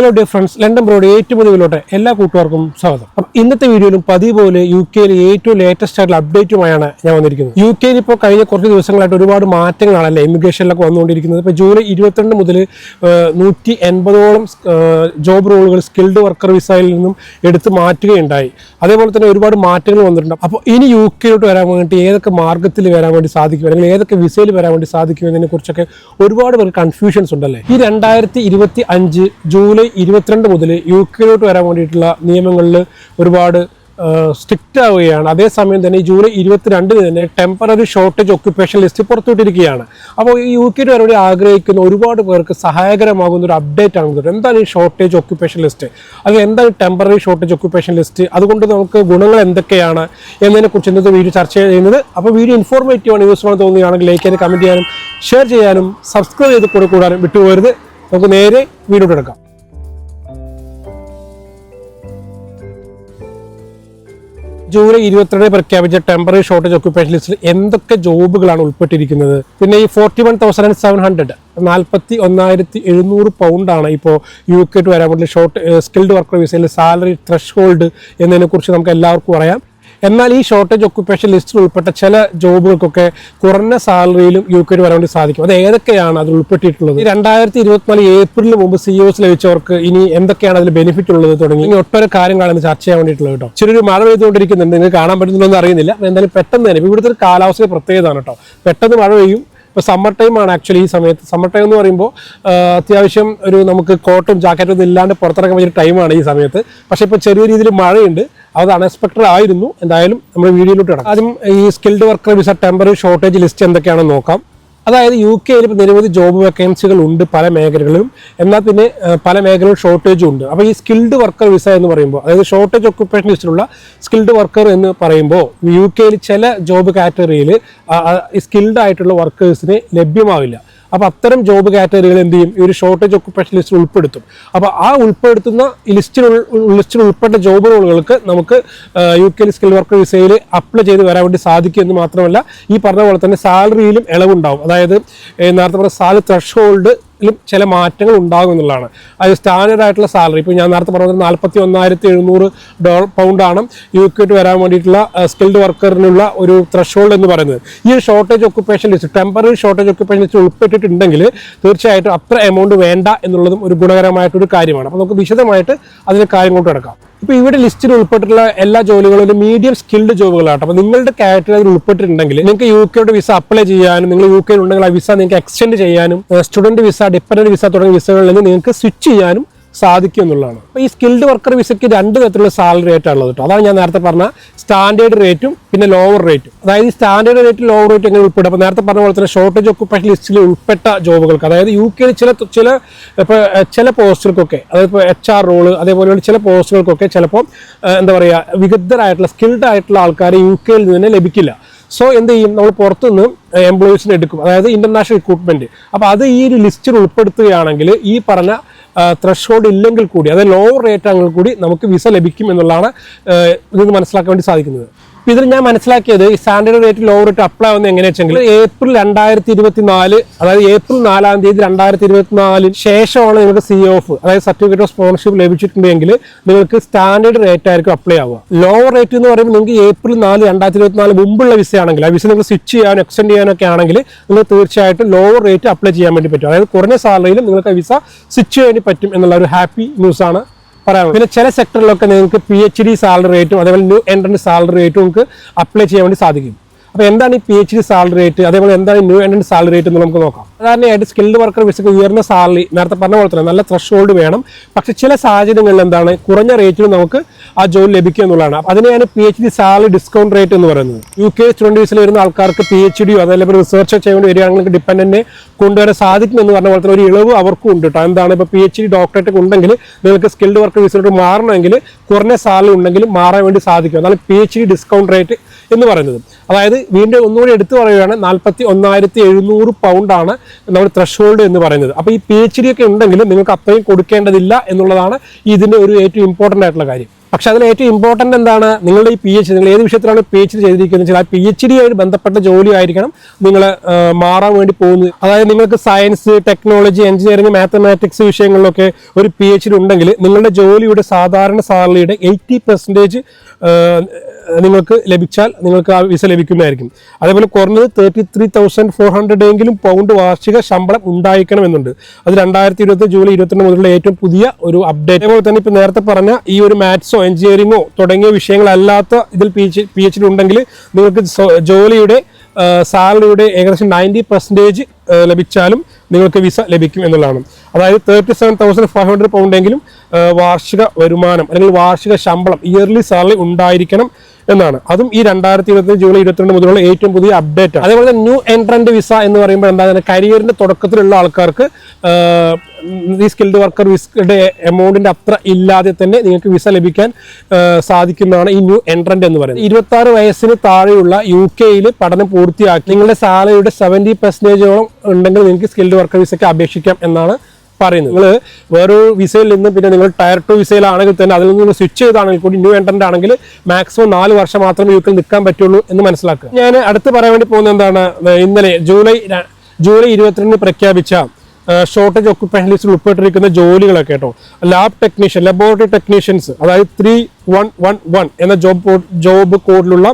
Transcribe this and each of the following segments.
Hello dear friends London broad ഏറ്റവും പുതിയതിലോട്ട് എല്ലാ കൂട്ടുകാർക്കും സ്വാഗതം. അപ്പം ഇന്നത്തെ വീഡിയോയിലും പതിവ് പോലെ യു കെയിലെ ഏറ്റവും ലേറ്റസ്റ്റ് ആയിട്ടുള്ള അപ്ഡേറ്റുമായാണ് ഞാൻ വന്നിരിക്കുന്നത്. യു കെയിൽ ഇപ്പോൾ കഴിഞ്ഞ കുറച്ച് ദിവസങ്ങളായിട്ട് ഒരുപാട് മാറ്റങ്ങളാണല്ലേ ഇമിഗ്രേഷനിലൊക്കെ വന്നുകൊണ്ടിരിക്കുന്നത്. ഇപ്പോൾ ജൂലൈ ഇരുപത്തിരണ്ട് മുതൽ നൂറ്റി എൺപതോളം ജോബ് റോളുകൾ സ്കിൽഡ് വർക്കർ വിസയിൽ നിന്നും എടുത്ത് മാറ്റുകയുണ്ടായി. അതേപോലെ തന്നെ ഒരുപാട് മാറ്റങ്ങൾ വന്നിട്ടുണ്ട്. അപ്പോൾ ഇനി യു കെയിലോട്ട് വരാൻ വേണ്ടി ഏതൊക്കെ മാർഗത്തിൽ വരാൻ വേണ്ടി സാധിക്കും? അല്ലെങ്കിൽ ഏതൊക്കെ വിസയിൽ വരാൻ വേണ്ടി സാധിക്കും എന്നതിനെക്കുറിച്ചൊക്കെ ഒരുപാട് പേർക്ക് കൺഫ്യൂഷൻസ് ഉണ്ടല്ലേ? ഈ രണ്ടായിരത്തി ജൂലൈ ഇരുപത്തിരണ്ട് മുതൽ യു കെയിലോട്ട് വരാൻ വേണ്ടിയിട്ടുള്ള നിയമങ്ങളിൽ ഒരുപാട് സ്ട്രിക്റ്റ് ആവുകയാണ്. അതേസമയം തന്നെ ജൂലൈ ഇരുപത്തിരണ്ടിന് തന്നെ ടെമ്പററി ഷോർട്ടേജ് ഒക്യുപ്പേഷൻ ലിസ്റ്റ് പുറത്തുവിട്ടിരിക്കുകയാണ്. അപ്പോൾ ഈ യു കെയിൽ വരാൻ ആഗ്രഹിക്കുന്ന ഒരുപാട് പേർക്ക് സഹായകരമാകുന്ന ഒരു അപ്ഡേറ്റ് ആണ് എന്താണ് ഈ ഷോർട്ടേജ് ഒക്യുപ്പേഷൻ ലിസ്റ്റ് അത് എന്താണ് ടെമ്പററി ഷോർട്ടേജ് ഒക്യുപ്പേഷൻ ലിസ്റ്റ് അതുകൊണ്ട് നമുക്ക് ഗുണങ്ങൾ എന്തൊക്കെയാണ് എന്നതിനെക്കുറിച്ച് ഇന്നത്തെ വീഡിയോ ചർച്ച ചെയ്യുന്നത്. അപ്പോൾ വീഡിയോ ഇൻഫോർമേറ്റീവ് ആണ് യൂസ്ഫുൾ തോന്നുകയാണെങ്കിൽ ലൈക്ക് ചെയ്യാനും കമന്റ് ചെയ്യാനും ഷെയർ ചെയ്യാനും സബ്സ്ക്രൈബ് ചെയ്ത് കൂടെ കൂടാനും വിട്ടുപോകരുത്. നമുക്ക് നേരെ വീഡിയോ എടുക്കാം ജൂലൈ ഇരുപത്തിരണ്ട് പ്രഖ്യാപിച്ച ടെമ്പററി ഷോർട്ടേജ് ഒക്യുപ്പേഷൻ ലിസ്റ്റിൽ എന്തൊക്കെ ജോബുകളാണ് ഉൾപ്പെട്ടിരിക്കുന്നത്? പിന്നെ ഈ forty one thousand and seven hundred നാൽപ്പത്തി ഒന്നായിരത്തി എഴുന്നൂറ് പൗണ്ടാണ് ഇപ്പോൾ യു കെ ടു വരാൻ വേണ്ടി ഷോർട്ട് സ്കിൽഡ് വർക്കർ വിസയിൽ സാലറി ത്രഷ് ഹോൾഡ് എന്നതിനെക്കുറിച്ച് നമുക്ക് എല്ലാവർക്കും അറിയാം. എന്നാൽ ഈ ഷോർട്ടേജ് ഒക്യുപ്പേഷൻ ലിസ്റ്റിൽ ഉൾപ്പെട്ട ചില ജോബുകൾക്കൊക്കെ കുറഞ്ഞ സാലറിയിലും യു കെയിൽ വരാൻ വേണ്ടി സാധിക്കും. അത് ഏതൊക്കെയാണ് അതിൽ ഉൾപ്പെട്ടിട്ടുള്ളത്? രണ്ടായിരത്തി ഇരുപത്തിനാല് ഏപ്രിലിന് മുമ്പ് സി ഒസ് ലഭിച്ചവർക്ക് ഇനി എന്തൊക്കെയാണ് അതിൽ ബെനിഫിറ്റ് ഉള്ളത് തുടങ്ങി? ഇനി ഒട്ടൊരു കാര്യങ്ങളാണ് ചർച്ച ചെയ്യാൻ വേണ്ടിയിട്ടുള്ളത് കേട്ടോ. ചെറിയൊരു മഴ പെയ്തുകൊണ്ടിരിക്കുന്നുണ്ട്. നിങ്ങൾക്ക് കാണാൻ പറ്റുന്നില്ലെന്ന് അറിയുന്നില്ല. എന്തായാലും പെട്ടെന്ന് തന്നെ ഇപ്പൊ ഇവിടുത്തെ ഒരു കാലാവസ്ഥ പ്രത്യേകതയാണ് കേട്ടോ. പെട്ടെന്ന് മഴ പെയ്യും. ഇപ്പോൾ സമ്മർ ടൈം ആണ് ആക്ച്വലി ഈ സമയത്ത്. സമ്മർ ടൈം എന്ന് പറയുമ്പോൾ അത്യാവശ്യം ഒരു നമുക്ക് കോട്ടും ജാക്കറ്റും ഒന്നും ഇല്ലാണ്ട് പുറത്തിറങ്ങാൻ പറ്റിയ ടൈമാണ് ഈ സമയത്ത്. പക്ഷെ ഇപ്പൊ ചെറിയ രീതിയിൽ മഴയുണ്ട്. അത് അൺഎക്സ്പെക്ടഡ് ആയിരുന്നു. എന്തായാലും നമ്മൾ വീഡിയോയിലോട്ട് കിടക്കാം. ആദ്യം ഈ skilled worker visa temporary shortage list എന്തൊക്കെയാണെന്ന് നോക്കാം. അതായത് യു കെയിൽ ഇപ്പോൾ നിരവധി ജോബ് വേക്കൻസികൾ ഉണ്ട് പല മേഖലകളിലും. എന്നാൽ പിന്നെ പല മേഖലകളിലും ഷോർട്ടേജും ഉണ്ട്. അപ്പോൾ ഈ സ്കിൽഡ് വർക്കർ വിസ എന്ന് പറയുമ്പോൾ അതായത് ഷോർട്ടേജ് ഒക്യുപ്പേഷൻ ലിസ്റ്റിലുള്ള സ്കിൽഡ് വർക്കർ എന്ന് പറയുമ്പോൾ യു കെയിൽ ചില ജോബ് കാറ്റഗറിയിൽ സ്കിൽഡ് ആയിട്ടുള്ള വർക്കേഴ്സിന് ലഭ്യമാവില്ല. അപ്പോൾ അത്തരം ജോബ് കാറ്റഗറികൾ എന്ത് ചെയ്യും? ഈ ഒരു ഷോർട്ടേജ് ഒക്കുപേഷൻ ലിസ്റ്റിൽ ഉൾപ്പെടുത്തും. അപ്പോൾ ആ ഉൾപ്പെടുത്തുന്ന ലിസ്റ്റിൽ ലിസ്റ്റിൽ ഉൾപ്പെട്ട ജോബ് റോളുകൾക്ക് നമുക്ക് യു കെ സ്കിൽ വർക്കർ വിസയിൽ അപ്ലൈ ചെയ്ത് വരാൻ വേണ്ടി സാധിക്കും എന്ന് മാത്രമല്ല ഈ പറഞ്ഞ പോലെ തന്നെ സാലറിയിലും ഇളവുണ്ടാവും. അതായത് നേരത്തെ പറഞ്ഞ സാലറി ത്രഷ് ഹോൾഡ് ചില മാറ്റങ്ങൾ ഉണ്ടാകും എന്നുള്ളതാണ്. അത് സ്റ്റാൻഡേർഡ് ആയിട്ടുള്ള സാലറി ഇപ്പോൾ ഞാൻ നേരത്തെ പറഞ്ഞത് നാൽപ്പത്തി ഒന്നായിരത്തി എഴുന്നൂറ് ഡോളർ പൗണ്ടാണ് യു കെട്ട് വരാൻ വേണ്ടിയിട്ടുള്ള സ്കിൽഡ് വർക്കറിനുള്ള ഒരു ത്രഷോൾഡ് എന്ന് പറയുന്നത്. ഈ shortage occupation list temporary shortage occupation list ഉൾപ്പെട്ടിട്ടുണ്ടെങ്കിൽ തീർച്ചയായിട്ടും അത്ര എമൗണ്ട് വേണ്ട എന്നുള്ളതും ഒരു ഗുണകരമായിട്ടൊരു കാര്യമാണ്. അപ്പോൾ നമുക്ക് വിശദമായിട്ട് അതിന്റെ കാര്യം കൊണ്ട് കിടക്കാം. ഇപ്പോൾ ഇവിടെ ലിസ്റ്റിൽ ഉൾപ്പെട്ടിട്ടുള്ള എല്ലാ ജോലികളും മീഡിയം സ്കിൽഡ് ജോബുകളാണ്. അപ്പോൾ നിങ്ങളുടെ കാറ്റഗറി അതിൽ ഉൾപ്പെട്ടിട്ടുണ്ടെങ്കിൽ നിങ്ങൾക്ക് യു കെയുടെ വിസ അപ്ലൈ ചെയ്യാനും നിങ്ങൾ യു കെയിൽ ഉണ്ടെങ്കിൽ ആ വിസ നിങ്ങൾക്ക് എക്സ്റ്റെൻഡ് ചെയ്യാനും സ്റ്റുഡന്റ് വിസ ഡിപ്പെൻഡന്റ് വിസ തുടങ്ങിയ വിസകളിൽ നിന്ന് നിങ്ങൾക്ക് സ്വിച്ച് ചെയ്യാനും സാധിക്കും എന്നുള്ളതാണ്. അപ്പോൾ ഈ സ്കിൽഡ് വർക്കർ വിസയ്ക്ക് രണ്ട് തരത്തിലുള്ള സാലറി റേറ്റ് ഉള്ളത് കേട്ടോ. അതാണ് ഞാൻ നേരത്തെ പറഞ്ഞ സ്റ്റാൻഡേർഡ് റേറ്റും പിന്നെ ലോവർ റേറ്റും അതായത് ഈ സ്റ്റാൻഡേർഡ് റേറ്റ് ലോവർ റേറ്റ് എങ്ങനെ ഉൾപ്പെടും? അപ്പോൾ നേരത്തെ പറഞ്ഞ പോലെ തന്നെ ഷോർട്ടേജ് ഒക്യുപ്പേഷൻ ലിസ്റ്റിൽ ഉൾപ്പെട്ട ജോബുകൾക്ക് അതായത് യു കെയിൽ ചില ചില ഇപ്പോൾ ചില പോസ്റ്റുകൾക്കൊക്കെ അതായത് ഇപ്പോൾ എച്ച് ആർ റോൾ അതേപോലെയുള്ള ചില പോസ്റ്റുകൾക്കൊക്കെ ചിലപ്പോൾ എന്താ പറയുക വിദഗ്ധരായിട്ടുള്ള സ്കിൽഡ് ആയിട്ടുള്ള ആൾക്കാർ യു കെയിൽ നിന്ന് തന്നെ ലഭിക്കില്ല. സോ എന്ത് ചെയ്യും? നമ്മൾ പുറത്തുനിന്ന് എംപ്ലോയീസിനെ എടുക്കും. അതായത് ഇന്റർനാഷണൽ റിക്രൂട്ട്മെന്റ് അപ്പോൾ അത് ഈ ഒരു ലിസ്റ്റിൽ ഉൾപ്പെടുത്തുകയാണെങ്കിൽ ഈ പറഞ്ഞ ത്രഷോൾഡ് ഇല്ലെങ്കിൽ കൂടി അതായത് ലോ റേറ്റ് ആണെങ്കിൽ കൂടി നമുക്ക് വിസ ലഭിക്കും എന്നുള്ളതാണ് ഇത് മനസ്സിലാക്കാൻ വേണ്ടി സാധിക്കുന്നത്. ഇതിൽ ഞാൻ മനസ്സിലാക്കിയത് ഈ standard rate low rate apply ആവുന്നത് എങ്ങനെയാ വെച്ചെങ്കിൽ ഏപ്രിൽ രണ്ടായിരത്തി ഇരുപത്തി നാല് അതായത് ഏപ്രിൽ നാലാം തീയതി രണ്ടായിരത്തി ഇരുപത്തി നാലിന് ശേഷമാണ് നിങ്ങൾക്ക് സി ഓഫ് അതായത് സർട്ടിഫിക്കറ്റ് ഓഫ് സ്പോൺസർഷിപ്പ് ലഭിച്ചിട്ടുണ്ടെങ്കിൽ നിങ്ങൾക്ക് സ്റ്റാൻഡേർഡ് റേറ്റ് ആയിരിക്കും അപ്ലൈ ആവുക. ലോ റേറ്റ് എന്ന് പറയുമ്പോൾ നിങ്ങൾക്ക് ഏപ്രിൽ നാല് രണ്ടായിരത്തി ഇരുപത്തി നാല് മുമ്പുള്ള വിസ ആണെങ്കിൽ ആ വിസ നിങ്ങൾ സ്വിച്ച് ചെയ്യാനോ എക്സ്റ്റെൻഡ് ചെയ്യാനോ ഒക്കെ ആണെങ്കിൽ നിങ്ങൾ തീർച്ചയായിട്ടും ലോ റേറ്റ് അപ്ലൈ ചെയ്യാൻ വേണ്ടി പറ്റും. അതായത് കുറഞ്ഞ സാലറിയിലും നിങ്ങൾക്ക് ആ വിസ സ്വിച്ച് ചെയ്യാൻ പറ്റും എന്നുള്ള ഒരു ഹാപ്പി ന്യൂസ് പറയാനുള്ളത്. പിന്നെ ചില സെക്ടറിലൊക്കെ നിങ്ങൾക്ക് പി എച്ച് ഡി സാലറി റേറ്റും അതേപോലെ ന്യൂ എൻട്രൻസ് സാലറി റേറ്റും നമുക്ക് അപ്ലൈ ചെയ്യാൻ വേണ്ടി സാധിക്കും. അപ്പോൾ എന്താണ് ഈ P H D salary rate അതേപോലെ എന്താണ് ന്യൂ എൻട്രൻസ് സാലറി റേറ്റ് എന്ന് നമുക്ക് നോക്കാം. സാധാരണയായിട്ട് സ്കിൽഡ് വർക്കർ വിസക്ക് ഉയർന്ന സാലറി നേരത്തെ പറഞ്ഞ പോലെ തന്നെ നല്ല ത്രഷ് ഹോൾഡ് വേണം. പക്ഷെ ചില സാഹചര്യങ്ങളിൽ എന്താണ്? കുറഞ്ഞ റേറ്റിൽ നമുക്ക് ആ ജോലി ലഭിക്കുക എന്നുള്ളതാണ്. അതിനെയാണ് P H D salary discount rate എന്ന് പറയുന്നത്. യു കെ സ്റ്റുഡന്റ് വരുന്ന ആൾക്കാർക്ക് പി എച്ച് ഡിയോ അതല്ലെങ്കിൽ റിസർച്ച് ചെയ്യേണ്ടി വരികയാണെങ്കിൽ ഡിപ്പെൻഡന്റിനെ കൊണ്ടുവരാൻ സാധിക്കും എന്ന് പറഞ്ഞ പോലെ തന്നെ ഒരു ഇളവ് അവർക്കും ഉണ്ട് കേട്ടോ എന്താണ്? ഇപ്പോൾ പി എച്ച് ഡി ഡോക്ടറേറ്റ് ഉണ്ടെങ്കിൽ നിങ്ങൾക്ക് സ്കിൽഡ് വർക്കർ വിസയിലോട്ട് മാറണമെങ്കിൽ കുറഞ്ഞ സാലറി ഉണ്ടെങ്കിൽ മാറാൻ വേണ്ടി സാധിക്കും. അതാണ് P H D discount rate എന്ന് പറയുന്നത്. അതായത് വീണ്ടും ഒന്നുകൂടി എടുത്തു പറയുകയാണ്. നാൽപ്പത്തി ഒന്നായിരത്തി എഴുന്നൂറ് പൗണ്ടാണ് നമ്മൾ ത്രഷോൾഡ് എന്ന് പറയുന്നത്. അപ്പോൾ ഈ പി എച്ച് ഡി ഒക്കെ ഉണ്ടെങ്കിലും നിങ്ങൾക്ക് അത്രയും കൊടുക്കേണ്ടതില്ല എന്നുള്ളതാണ് ഇതിന്റെ ഒരു ഏറ്റവും ഇമ്പോർട്ടന്റ് ആയിട്ടുള്ള കാര്യം. പക്ഷെ അതിൽ ഏറ്റവും ഇമ്പോർട്ടന്റ് എന്താണ്? നിങ്ങളുടെ ഈ പി എച്ച് നിങ്ങൾ ഏത് വിഷയത്തിലാണ് പി എച്ച് ഡി ചെയ്തിരിക്കുന്നത് വെച്ചാൽ ആ പി എച്ച് ഡി ആയിട്ട് ബന്ധപ്പെട്ട ജോലി ആയിരിക്കണം നിങ്ങൾ മാറാൻ വേണ്ടി പോകുന്നത്. അതായത് നിങ്ങൾക്ക് സയൻസ് ടെക്നോളജി എഞ്ചിനീയറിംഗ് മാത്തമാറ്റിക്സ് വിഷയങ്ങളിലൊക്കെ ഒരു പി എച്ച് ഡി ഉണ്ടെങ്കിൽ നിങ്ങളുടെ ജോലിയുടെ സാധാരണ സാലറിയുടെ എയ്റ്റി പെർസെന്റേജ് നിങ്ങൾക്ക് ലഭിച്ചാൽ നിങ്ങൾക്ക് ആ വിസ ലഭിക്കുന്നതായിരിക്കും. അതേപോലെ കുറഞ്ഞത് thirty three thousand four hundred എങ്കിലും പൗണ്ട് വാർഷിക ശമ്പളം ഉണ്ടായിരിക്കണം എന്നുണ്ട് അത് രണ്ടായിരത്തി ഇരുപത്തി ജൂലൈ ഇരുപത്തിരണ്ട് മുതലുള്ള ഏറ്റവും പുതിയ ഒരു അപ്ഡേറ്റ് അതേപോലെ തന്നെ ഇപ്പോൾ നേരത്തെ പറഞ്ഞ ഈ ഒരു മാത്സോ എഞ്ചിനീയറിംഗോ തുടങ്ങിയ വിഷയങ്ങളല്ലാത്ത ഇതിൽ P H P H D ഉണ്ടെങ്കിൽ നിങ്ങൾക്ക് ജോലിയുടെ സാലറിയുടെ ഏകദേശം നയന്റി പെർസെന്റേജ് ലഭിച്ചാലും നിങ്ങൾക്ക് വിസ ലഭിക്കും എന്നുള്ളതാണ്. അതായത് thirty seven thousand five hundred പൗണ്ടെങ്കിലും വാർഷിക വരുമാനം അല്ലെങ്കിൽ വാർഷിക ശമ്പളം ഇയർലി സാലറി ഉണ്ടായിരിക്കണം എന്നാണ്. അതും ഈ രണ്ടായിരത്തി ഇരുപത്തി ജൂലൈ ഇരുപത്തിരണ്ട് മുതലുള്ള ഏറ്റവും പുതിയ അപ്ഡേറ്റ് ആണ്. അതേപോലെ തന്നെ ന്യൂ എൻട്രന്റ് വിസ എന്ന് പറയുമ്പോൾ എന്താണ് കരിയറിന്റെ തുടക്കത്തിലുള്ള ആൾക്കാർക്ക് ഈ സ്കിൽഡ് വർക്കർ വിസയുടെ എമൗണ്ടിന്റെ അത്ര ഇല്ലാതെ തന്നെ നിങ്ങൾക്ക് വിസ ലഭിക്കാൻ സാധിക്കുന്നതാണ് ഈ ന്യൂ എൻട്രന്റ് എന്ന് പറയുന്നത്. ഇരുപത്തി ആറ് വയസ്സിന് താഴെയുള്ള യു കെയിൽ പഠനം പൂർത്തിയാക്കി നിങ്ങളുടെ സാലറിയുടെ സെവന്റി പെർസെന്റേജോളം ഉണ്ടെങ്കിൽ നിങ്ങൾക്ക് സ്കിൽഡ് വർക്കർ വിസയ്ക്ക് അപേക്ഷിക്കാം എന്നാണ് പറയുന്നത്. നിങ്ങൾ വേറൊരു വിസയിൽ നിന്ന് പിന്നെ നിങ്ങൾ ടയർ ടു വിസയിലാണെങ്കിൽ തന്നെ അതിൽ നിന്ന് സ്വിച്ച് ചെയ്താണെങ്കിൽ കൂടി ന്യൂ എൻട്രന്റ് ആണെങ്കിൽ മാക്സിമം നാല് വർഷം മാത്രമേ യുക്കിൽ നിൽക്കാൻ പറ്റുള്ളൂ എന്ന് മനസ്സിലാക്കുക. ഞാൻ അടുത്ത് പറയാൻ വേണ്ടി പോകുന്നത് എന്താണ്? ഇന്നലെ ജൂലൈ ജൂലൈ ഇരുപത്തിരണ്ടിന് പ്രഖ്യാപിച്ച ഷോർട്ടേജ് ഒക്കുപ്പേഷൻ ലിസ്റ്റിൽ ഉൾപ്പെട്ടിരിക്കുന്ന ജോലികളൊക്കെ കേട്ടോ. ലാബ് ടെക്നീഷ്യൻ ലബോറട്ടറി ടെക്നീഷ്യൻസ് അതായത് ത്രീ വൺ വൺ വൺ എന്ന ജോബ് ജോബ് കോഡിലുള്ള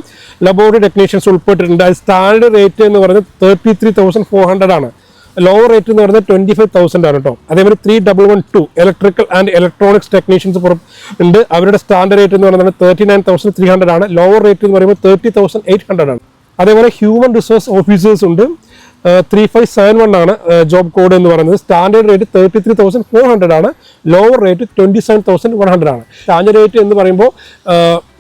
ലബോറട്ടറി ടെക്നീഷ്യൻസ് ഉൾപ്പെട്ടിട്ടുണ്ട്. അത് സ്റ്റാൻഡേർഡ് റേറ്റ് എന്ന് പറയുന്നത് thirty three thousand four hundred ആണ്. ലോവർ റേറ്റ് എന്ന് പറയുന്നത് ട്വന്റി ഫൈവ് തൗസൻഡ് ആണ് കേട്ടോ അതേപോലെ three double one two electrical and electronics technicians ഉണ്ട്. അവരുടെ സ്റ്റാൻഡേർഡ് റേറ്റ് എന്ന് പറയുന്നത് thirty nine thousand three hundred ആണ്. ലോവർ റേറ്റ് എന്ന് പറയുമ്പോൾ തേർട്ടി തൗസൻഡ് എയ്റ്റ് ഹൺഡ്രഡ് ആണ്. അതേപോലെ ഹ്യൂമൻ റിസോഴ്സ് ഓഫീസേഴ്സ് ഉണ്ട്. ത്രീ ഫൈവ് സെവൻ വൺ ആണ് ജോബ് കോഡ് എന്ന് പറയുന്നത്. Standard rate thirty three thousand four hundred ആണ്. Lower rate twenty seven thousand one hundred ആണ്. സ്റ്റാൻഡേർഡ് റേറ്റ് എന്ന് പറയുമ്പോൾ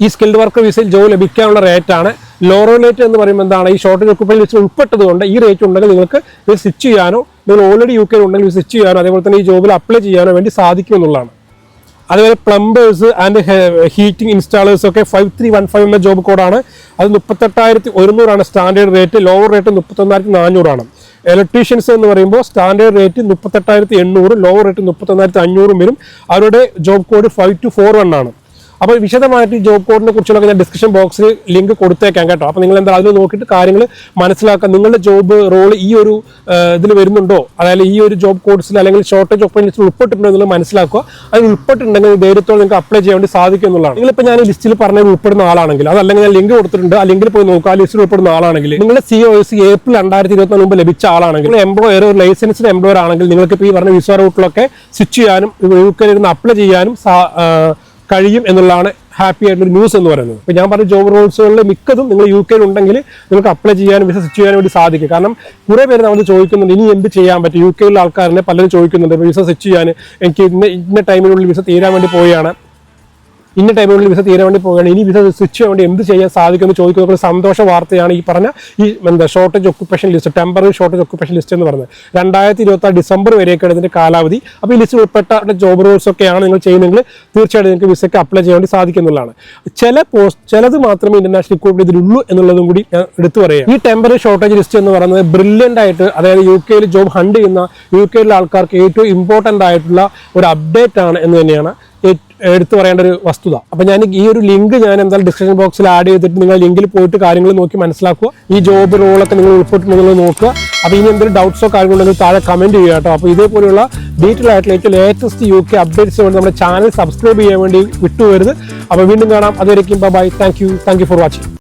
ഈ സ്കിൽഡ് വർക്കർ വിസയിൽ ജോബ് ലഭിക്കാനുള്ള റേറ്റ് ആണ്. ലോവർ റേറ്റ് എന്ന് പറയുമ്പോൾ എന്താണ്? ഈ ഷോർട്ടേജ് ഒക്കുപ്പൈ ലിസ്റ്റിൽ ഉൾപ്പെട്ടത് കൊണ്ട് ഈ റേറ്റ് ഉണ്ടെങ്കിൽ നിങ്ങൾക്ക് ഇത് സ്റ്റിച്ച് ചെയ്യാനോ നിങ്ങൾ ഓൾറെഡി യു കെയിൽ ഉണ്ടെങ്കിൽ സ്റ്റിച്ച് ചെയ്യാനോ അതേപോലെ തന്നെ ഈ ജോബിൽ അപ്ലൈ ചെയ്യാനോ വേണ്ടി സാധിക്കും എന്നുള്ളതാണ്. അതുപോലെ പ്ലംബേഴ്സ് ആൻഡ് ഹീറ്റിംഗ് ഇൻസ്റ്റാളേഴ്സ് ഒക്കെ ഫൈവ് ത്രീ വൺ ഫൈവ് എന്ന ജോബ് കോഡാണ് അത് മുപ്പത്തെട്ടായിരത്തി ഒരുന്നൂറാണ് സ്റ്റാൻഡേർഡ് റേറ്റ് ലോവർ റേറ്റ് മുപ്പത്തൊന്നായിരത്തി നാനൂറാണ് ഇലക്ട്രീഷ്യൻസ് എന്ന് പറയുമ്പോൾ സ്റ്റാൻഡേർഡ് റേറ്റ് മുപ്പത്തെട്ടായിരത്തി എണ്ണൂറ് ലോവർ റേറ്റ് മുപ്പത്തൊന്നായിരത്തി അഞ്ഞൂറും വരും. അവരുടെ job code five two four one ആണ്. അപ്പോൾ വിശദമായിട്ട് ജോബ് കോഡിനെ കുറിച്ചുള്ള ഞാൻ ഡിസ്ക്രിപ്ഷൻ ബോക്സിൽ ലിങ്ക് കൊടുത്തേക്കാം കേട്ടോ. അപ്പോൾ നിങ്ങൾ എന്താ അതിൽ നോക്കിയിട്ട് കാര്യങ്ങൾ മനസ്സിലാക്കുക നിങ്ങളുടെ ജോബ് റോൾ ഈ ഒരു ഇതിൽ വരുന്നുണ്ടോ? അതായത് ഈ ഒരു ജോബ് കോഡ്സിൽ അല്ലെങ്കിൽ ഷോർട്ടേജ് ഓഫ് ലിസ്റ്റിൽ ഉൾപ്പെട്ടിട്ടുണ്ടോ എന്നുള്ളത് മനസ്സിലാക്കുക. അതിൽ ഉൾപ്പെട്ടിട്ടുണ്ടെങ്കിൽ ധൈര്യത്തോടെ നിങ്ങൾക്ക് അപ്ലൈ ചെയ്യാൻ വേണ്ടി സാധിക്കും എന്നുള്ളതാണ്. നിങ്ങളിപ്പോൾ ഞാൻ ലിസ്റ്റിൽ പറഞ്ഞ ഉൾപ്പെടുന്ന ആളാണെങ്കിൽ അതല്ലെങ്കിൽ ഞാൻ ലിങ്ക് കൊടുത്തിട്ടുണ്ട് ആ ലിങ്കിൽ പോയി നോക്കുക. ആ ലിസ്റ്റിൽ ഉൾപ്പെടുന്ന ആളാണെങ്കിൽ നിങ്ങളുടെ സി ഒ എസ് ഏപ്രിൽ രണ്ടായിരത്തി ഇരുപത്തി മുമ്പ് ലഭിച്ച ആളാണെങ്കിൽ എംപ്ലോയർ ഒരു ലൈസൻസ്ഡ് എംപ്ലോയർ ആണെങ്കിൽ നിങ്ങൾക്ക് ഇപ്പോൾ ഈ പറഞ്ഞ വിസ റൂട്ടിലൊക്കെ സ്വിച്ച് ചെയ്യാനും യു കെയിൽ ഇരുന്ന് അപ്ലൈ ചെയ്യാനും കഴിയും എന്നുള്ളതാണ് ഹാപ്പി ആയിട്ടുള്ള ന്യൂസ് എന്ന് പറയുന്നത്. ഇപ്പോൾ ഞാൻ പറഞ്ഞ ജോബ് റോൾസുകളിൽ മിക്കതും നിങ്ങൾ യു കെയിൽ ഉണ്ടെങ്കിൽ നിങ്ങൾക്ക് അപ്ലൈ ചെയ്യാനും വിസ ചെയ്യാനും വേണ്ടി സാധിക്കും. കാരണം കുറേ പേര് നമ്മൾ ചോദിക്കുന്നുണ്ട് ഇനി എന്ത് ചെയ്യാൻ പറ്റും? യു കെയിലുള്ള ആൾക്കാരനെ പലരും ചോദിക്കുന്നുണ്ട് വിസ സെറ്റ് ചെയ്യാൻ എനിക്ക് ഇന്ന ഇന്ന ടൈമിനുള്ളിൽ വിസ തീരാൻ വേണ്ടി പോവുകയാണ്. ഇന്ന ടൈമുകളിൽ വിസ തീരാൻ വേണ്ടി പോവുകയാണ്. ഇനി വിസ സ്വിച്ച് ചെയ്യാൻ വേണ്ടി എന്ത് ചെയ്യാൻ സാധിക്കുമെന്ന് ചോദിക്കുന്ന ഒരു സന്തോഷ വാർത്തയാണ് ഈ പറഞ്ഞ ഈ എന്താ shortage occupation list temporary shortage occupation list എന്ന് പറയുന്നത്. രണ്ടായിരത്തി ഇരുപത്തി ഡിസംബർ വരെയൊക്കെയാണ് ഇതിന്റെ കാലാവധി. അപ്പോൾ ഈ ലിസ്റ്റ് ഉൾപ്പെട്ട ജോബ് റോൾസ് ഒക്കെയാണ് നിങ്ങൾ ചെയ്യുന്നതെങ്കിൽ തീർച്ചയായിട്ടും നിങ്ങൾക്ക് വിസയ്ക്ക് അപ്ലൈ ചെയ്യാൻ വേണ്ടി സാധിക്കുന്നുള്ളതാണ് ചില പോസ്റ്റ് ചിലത് മാത്രമേ ഇന്റർനാഷണൽ ഇക്വബിൾ ഇതിലുള്ളൂ എന്നുള്ളതും കൂടി ഞാൻ എടുത്തു പറയാം ഈ ടെമ്പററി ഷോർട്ടേജ് ലിസ്റ്റ് എന്ന് പറയുന്നത് ബ്രില്യന്റ് ആയിട്ട് അതായത് യു കെയിൽ ജോബ് ഹണ്ട് ചെയ്യുന്ന യു കെയിലെ ആൾക്കാർക്ക് ഏറ്റവും ഇമ്പോർട്ടന്റ് ആയിട്ടുള്ള ഒരു അപ്ഡേറ്റ് ആണ് എന്ന് തന്നെയാണ് എടുത്തു പറയേണ്ട ഒരു വസ്തുത. അപ്പൊ ഞാൻ ഈ ഒരു ലിങ്ക് ഞാൻ എന്തായാലും ഡിസ്ക്രിപ്ഷൻ ബോക്സിൽ ആഡ് ചെയ്തിട്ട് നിങ്ങൾ ലിങ്കിൽ പോയിട്ട് കാര്യങ്ങൾ നോക്കി മനസ്സിലാക്കുക. ഈ ജോബ് റോളൊക്കെ നിങ്ങൾ ഉൾപ്പെട്ടിട്ടുണ്ടെങ്കിൽ നോക്കുക. അപ്പൊ ഇനി എന്തെങ്കിലും ഡൗട്ട്സോ കാര്യങ്ങളുണ്ടെങ്കിൽ താഴെ കമന്റ് ചെയ്യുക കേട്ടോ. അപ്പൊ ഇതേപോലെയുള്ള ഡീറ്റെയിൽ ആയിട്ടുള്ള ഏറ്റവും ലേറ്റസ്റ്റ് യു കെ അപ്ഡേറ്റ്സ് വേണ്ടി നമ്മുടെ ചാനൽ സബ്സ്ക്രൈബ് ചെയ്യാൻ വേണ്ടി വിട്ടുവരുത് അപ്പൊ വീണ്ടും കാണാം. അതുവരെയും bye thank you thank you for watching